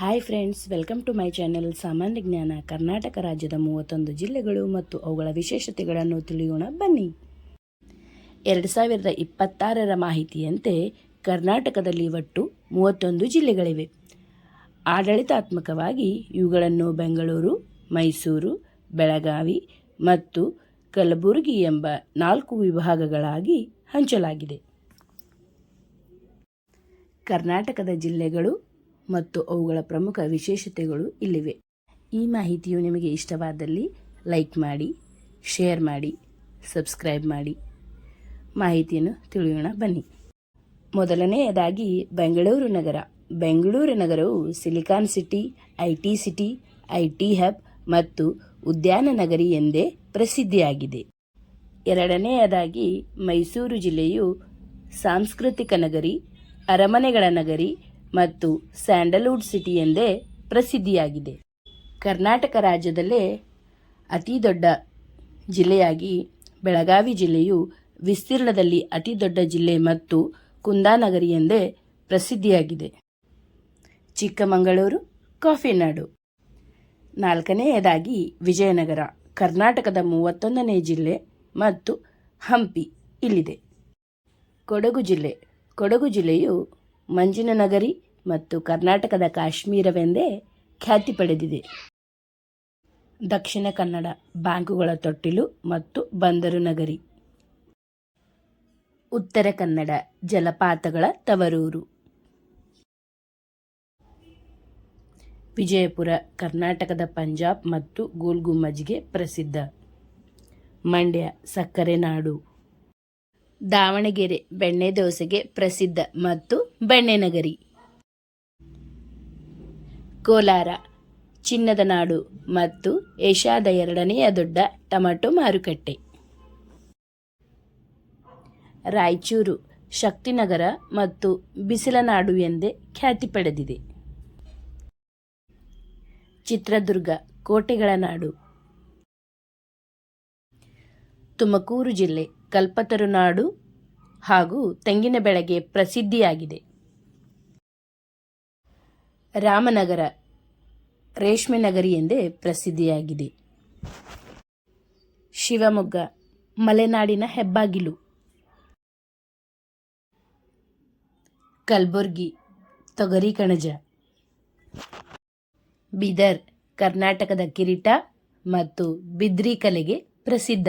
Hi friends welcome to my channel ಸಾಮಾನ್ಯ ಜ್ಞಾನ ಕರ್ನಾಟಕ ರಾಜ್ಯದ ಮೂವತ್ತೊಂದು ಜಿಲ್ಲೆಗಳು ಮತ್ತು ಅವುಗಳ ವಿಶೇಷತೆಗಳನ್ನು ತಿಳಿಯೋಣ, ಬನ್ನಿ. ಎರಡು ಸಾವಿರದ ಇಪ್ಪತ್ತಾರರ ಮಾಹಿತಿಯಂತೆ ಕರ್ನಾಟಕದಲ್ಲಿ ಒಟ್ಟು ಮೂವತ್ತೊಂದು ಜಿಲ್ಲೆಗಳಿವೆ. ಆಡಳಿತಾತ್ಮಕವಾಗಿ ಇವುಗಳನ್ನು ಬೆಂಗಳೂರು, ಮೈಸೂರು, ಬೆಳಗಾವಿ ಮತ್ತು ಕಲಬುರಗಿ ಎಂಬ ನಾಲ್ಕು ವಿಭಾಗಗಳಾಗಿ ಹಂಚಲಾಗಿದೆ. ಕರ್ನಾಟಕದ ಜಿಲ್ಲೆಗಳು ಮತ್ತು ಅವುಗಳ ಪ್ರಮುಖ ವಿಶೇಷತೆಗಳು ಇಲ್ಲಿವೆ. ಈ ಮಾಹಿತಿಯು ನಿಮಗೆ ಇಷ್ಟವಾದಲ್ಲಿ ಲೈಕ್ ಮಾಡಿ, ಶೇರ್ ಮಾಡಿ, ಸಬ್ಸ್ಕ್ರೈಬ್ ಮಾಡಿ. ಮಾಹಿತಿಯನ್ನು ತಿಳಿಯೋಣ ಬನ್ನಿ. ಮೊದಲನೆಯದಾಗಿ, ಬೆಂಗಳೂರು ನಗರ. ಬೆಂಗಳೂರು ನಗರವು silicon city, I T city, I T hub ಮತ್ತು ಉದ್ಯಾನ ನಗರಿ ಎಂದೇ ಪ್ರಸಿದ್ಧಿಯಾಗಿದೆ. ಎರಡನೆಯದಾಗಿ, ಮೈಸೂರು ಜಿಲ್ಲೆಯು ಸಾಂಸ್ಕೃತಿಕ ನಗರಿ, ಅರಮನೆಗಳ ನಗರಿ ಮತ್ತು ಸ್ಯಾಂಡಲ್ವುಡ್ ಸಿಟಿ ಎಂದೇ ಪ್ರಸಿದ್ಧಿಯಾಗಿದೆ. ಕರ್ನಾಟಕ ರಾಜ್ಯದಲ್ಲೇ ಅತಿ ದೊಡ್ಡ ಜಿಲ್ಲೆಯಾಗಿ ಬೆಳಗಾವಿ ಜಿಲ್ಲೆಯು ವಿಸ್ತೀರ್ಣದಲ್ಲಿ ಅತಿ ದೊಡ್ಡ ಜಿಲ್ಲೆ ಮತ್ತು ಕುಂದಾನಗರಿ ಎಂದೇ ಪ್ರಸಿದ್ಧಿಯಾಗಿದೆ. ಚಿಕ್ಕಮಗಳೂರು ಕಾಫಿ ನಾಡು ನಾಲ್ಕನೆಯದಾಗಿ ವಿಜಯನಗರ, ಕರ್ನಾಟಕದ ಮೂವತ್ತೊಂದನೇ ಜಿಲ್ಲೆ ಮತ್ತು ಹಂಪಿ ಇಲ್ಲಿದೆ. ಕೊಡಗು ಜಿಲ್ಲೆ. ಕೊಡಗು ಜಿಲ್ಲೆಯು ಮಂಜಿನ ನಗರಿ ಮತ್ತು ಕರ್ನಾಟಕದ ಕಾಶ್ಮೀರವೆಂದೇ ಖ್ಯಾತಿ ಪಡೆದಿದೆ. ದಕ್ಷಿಣ ಕನ್ನಡ ಬ್ಯಾಂಕುಗಳ ತೊಟ್ಟಿಲು ಮತ್ತು ಬಂದರು ನಗರಿ. ಉತ್ತರ ಕನ್ನಡ, ಜಲಪಾತಗಳ ತವರೂರು. ವಿಜಯಪುರ, ಕರ್ನಾಟಕದ ಪಂಜಾಬ್ ಮತ್ತು ಗೋಲ್ಗುಮ್ಮಜ್ಗೆ ಪ್ರಸಿದ್ಧ. ಮಂಡ್ಯ, ಸಕ್ಕರೆ ನಾಡು. ದಾವಣಗೆರೆ ಬೆಣ್ಣೆ ದೋಸೆಗೆ ಪ್ರಸಿದ್ಧ ಮತ್ತು ಬೆಣ್ಣೆ ನಗರಿ. ಕೋಲಾರ, ಚಿನ್ನದ ನಾಡು ಮತ್ತು ಏಷ್ಯಾದ ಎರಡನೆಯ ದೊಡ್ಡ ಟೊಮೆಟೊ ಮಾರುಕಟ್ಟೆ. ರಾಯಚೂರು, ಶಕ್ತಿನಗರ ಮತ್ತು ಬಿಸಿಲ ನಾಡು ಎಂದೇ ಖ್ಯಾತಿ ಪಡೆದಿದೆ. ಚಿತ್ರದುರ್ಗ, ಕೋಟೆಗಳ ನಾಡು ತುಮಕೂರು ಜಿಲ್ಲೆ ಕಲ್ಪತರುನಾಡು ಹಾಗೂ ತೆಂಗಿನ ಬೆಳೆಗೆ ಪ್ರಸಿದ್ಧಿಯಾಗಿದೆ. ರಾಮನಗರ ರೇಷ್ಮೆ ನಗರಿ ಎಂದೇ ಪ್ರಸಿದ್ಧಿಯಾಗಿದೆ. ಶಿವಮೊಗ್ಗ, ಮಲೆನಾಡಿನ ಹೆಬ್ಬಾಗಿಲು. ಕಲಬುರ್ಗಿ, ತೊಗರಿ ಕಣಜ. ಬೀದರ್, ಕರ್ನಾಟಕದ ಕಿರೀಟ ಮತ್ತು ಬಿದ್ರಿ ಕಲೆಗೆ ಪ್ರಸಿದ್ಧ.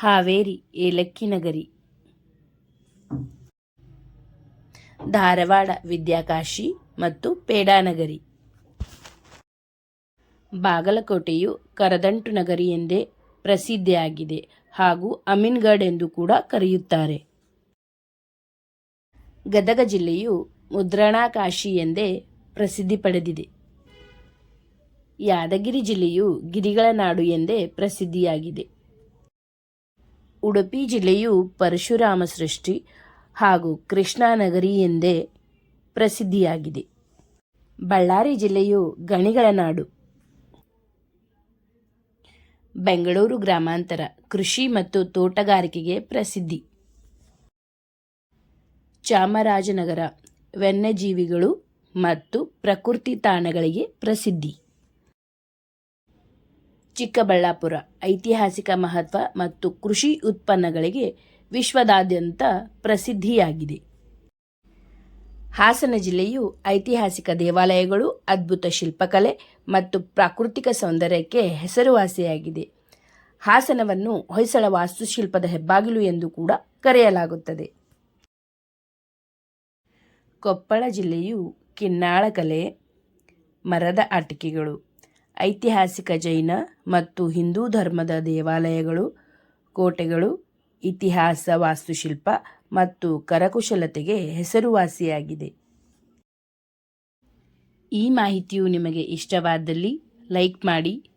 ಹಾವೇರಿ, ಏಲಕ್ಕಿ ನಗರಿ. ಧಾರವಾಡ, ವಿದ್ಯಾಕಾಶಿ ಮತ್ತು ಪೇಡಾನಗರಿ ಬಾಗಲಕೋಟೆಯು ಕರದಂಟು ನಗರಿ ಎಂದೇ ಪ್ರಸಿದ್ಧಿಯಾಗಿದೆ ಹಾಗೂ ಅಮೀನ್ಗಢ್ ಎಂದು ಕೂಡ ಕರೆಯುತ್ತಾರೆ. ಗದಗ ಜಿಲ್ಲೆಯು ಮುದ್ರಣಾಕಾಶಿ ಎಂದೇ ಪ್ರಸಿದ್ಧಿ ಪಡೆದಿದೆ. ಯಾದಗಿರಿ ಜಿಲ್ಲೆಯು ಗಿರಿಗಳ ನಾಡು ಎಂದೇ ಪ್ರಸಿದ್ಧಿಯಾಗಿದೆ. ಉಡುಪಿ ಜಿಲ್ಲೆಯು ಪರಶುರಾಮ ಸೃಷ್ಟಿ ಹಾಗೂ ಕೃಷ್ಣಾನಗರಿ ಎಂದೇ ಪ್ರಸಿದ್ಧಿಯಾಗಿದೆ. ಬಳ್ಳಾರಿ ಜಿಲ್ಲೆಯು ಗಣಿಗಳ ನಾಡು. ಬೆಂಗಳೂರು ಗ್ರಾಮಾಂತರ ಕೃಷಿ ಮತ್ತು ತೋಟಗಾರಿಕೆಗೆ ಪ್ರಸಿದ್ಧಿ. ಚಾಮರಾಜನಗರ ವನ್ಯಜೀವಿಗಳು ಮತ್ತು ಪ್ರಕೃತಿ ತಾಣಗಳಿಗೆ ಪ್ರಸಿದ್ಧಿ. ಚಿಕ್ಕಬಳ್ಳಾಪುರ ಐತಿಹಾಸಿಕ ಮಹತ್ವ ಮತ್ತು ಕೃಷಿ ಉತ್ಪನ್ನಗಳಿಗೆ ವಿಶ್ವದಾದ್ಯಂತ ಪ್ರಸಿದ್ಧಿಯಾಗಿದೆ. ಹಾಸನ ಜಿಲ್ಲೆಯು ಐತಿಹಾಸಿಕ ದೇವಾಲಯಗಳು, ಅದ್ಭುತ ಶಿಲ್ಪಕಲೆ ಮತ್ತು ಪ್ರಾಕೃತಿಕ ಸೌಂದರ್ಯಕ್ಕೆ ಹೆಸರುವಾಸಿಯಾಗಿದೆ. ಹಾಸನವನ್ನು ಹೊಯ್ಸಳ ವಾಸ್ತುಶಿಲ್ಪದ ಹೆಬ್ಬಾಗಿಲು ಎಂದು ಕೂಡ ಕರೆಯಲಾಗುತ್ತದೆ. ಕೊಪ್ಪಳ ಜಿಲ್ಲೆಯು ಕಿನ್ನಾಳ ಕಲೆ, ಮರದ ಆಟಿಕೆಗಳು ಐತಿಹಾಸಿಕ ಜೈನ ಮತ್ತು ಹಿಂದೂ ಧರ್ಮದ ದೇವಾಲಯಗಳು, ಕೋಟೆಗಳು, ಇತಿಹಾಸ, ವಾಸ್ತುಶಿಲ್ಪ ಮತ್ತು ಕರಕುಶಲತೆಗೆ ಹೆಸರುವಾಸಿಯಾಗಿದೆ. ಈ ಮಾಹಿತಿಯು ನಿಮಗೆ ಇಷ್ಟವಾದಲ್ಲಿ ಲೈಕ್ ಮಾಡಿ,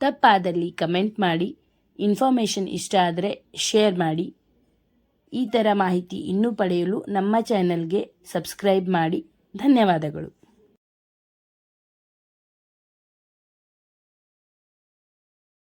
ತಪ್ಪಾದಲ್ಲಿ ಕಮೆಂಟ್ ಮಾಡಿ, ಇನ್ಫಾರ್ಮೇಷನ್ ಇಷ್ಟ ಆದರೆ ಶೇರ್ ಮಾಡಿ. ಈ ಥರ ಮಾಹಿತಿ ಇನ್ನೂ ಪಡೆಯಲು ನಮ್ಮ ಚಾನೆಲ್ಗೆ ಸಬ್ಸ್ಕ್ರೈಬ್ ಮಾಡಿ. ಧನ್ಯವಾದಗಳು.